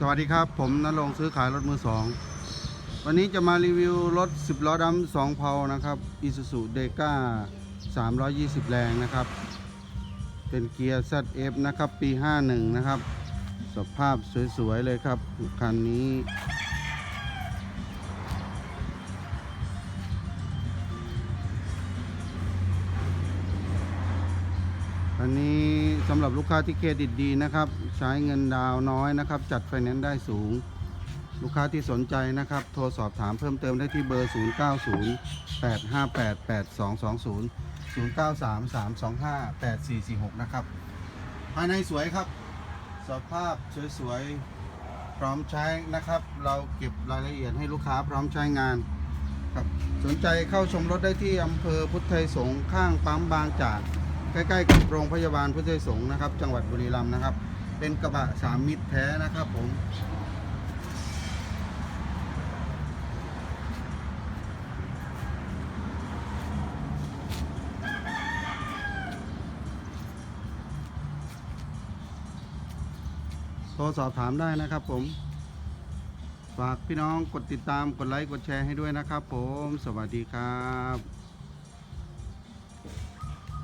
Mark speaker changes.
Speaker 1: สวัสดีครับ ผมนรงซื้อขายรถมือสองวันนี้จะมารีวิวรถ 10 ล้อดำสองเพานะครับ Isuzu d e c a 320 แรงนะครับ เป็นเกียร์ ZF นะครับ ปี 51 นะครับ สภาพสวย ๆ เลยครับ คันนี้ อันนี้สำหรับลูกค้าที่เครดิตดีนะครับ ใช้เงินดาวน้อยนะครับ จัดไฟแนนซ์ได้สูง ลูกค้าที่สนใจนะครับ โทรสอบถามเพิ่มเติมได้ที่เบอร์ 0908588220 0933258446 นะครับ ภายในสวยครับ สภาพสวยๆ พร้อมใช้นะครับ เราเก็บรายละเอียดให้ลูกค้าพร้อมใช้งานครับสนใจเข้าชมรถได้ที่อำเภอพุทธไทยสงข้างปั๊มบางจาก ใกล้ๆกับโรงพยาบาลพุทธไทยสงฆ์นะครับ จังหวัดบุรีรัมย์นะครับ เป็นกระบะสามมิตรแท้นะครับผมโทรสอบถามได้นะครับผม ฝากพี่น้องกดติดตามกดไลค์ กดแชร์ให้ด้วยนะครับผม สวัสดีครับ